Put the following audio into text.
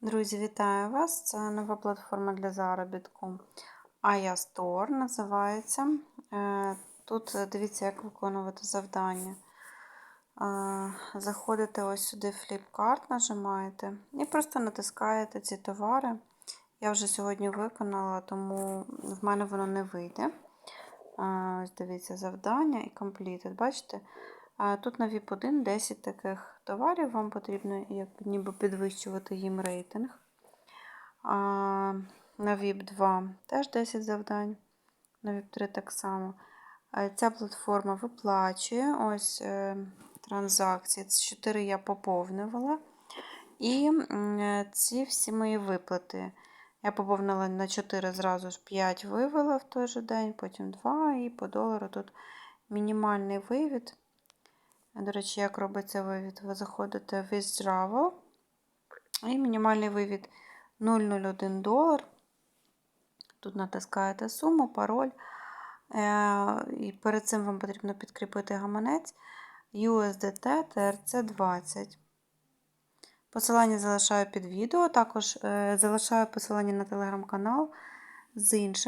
Друзі, вітаю вас! Це нова платформа для заробітку Aya Store називається. Е, Тут е, дивіться, як виконувати завдання. Е, Заходите ось сюди Flipkart, нажимаєте і просто натискаєте ці товари. Я вже сьогодні виконала, тому в мене воно не вийде. Ось дивіться, завдання і completed. Бачите? Тут на VIP1 10 таких товарів, вам потрібно як ніби підвищувати їм рейтинг. На VIP2 теж 10 завдань, на VIP3 так само. Ця платформа виплачує ось е, транзакції. Ці 4 я поповнювала. І ці всі мої виплати. Я поповнила на 4 зразу ж 5 вивела в той же день, потім 2 і по долару тут мінімальний вивід. До речі, як робиться вивід? Ви заходите в Withdrawal і мінімальний вивід 0,01 долар. Тут натискаєте суму, пароль. Е, і перед цим вам потрібно підкріпити гаманець USDT TRC20. Посилання залишаю під відео, також е, залишаю посилання на телеграм-канал з іншим.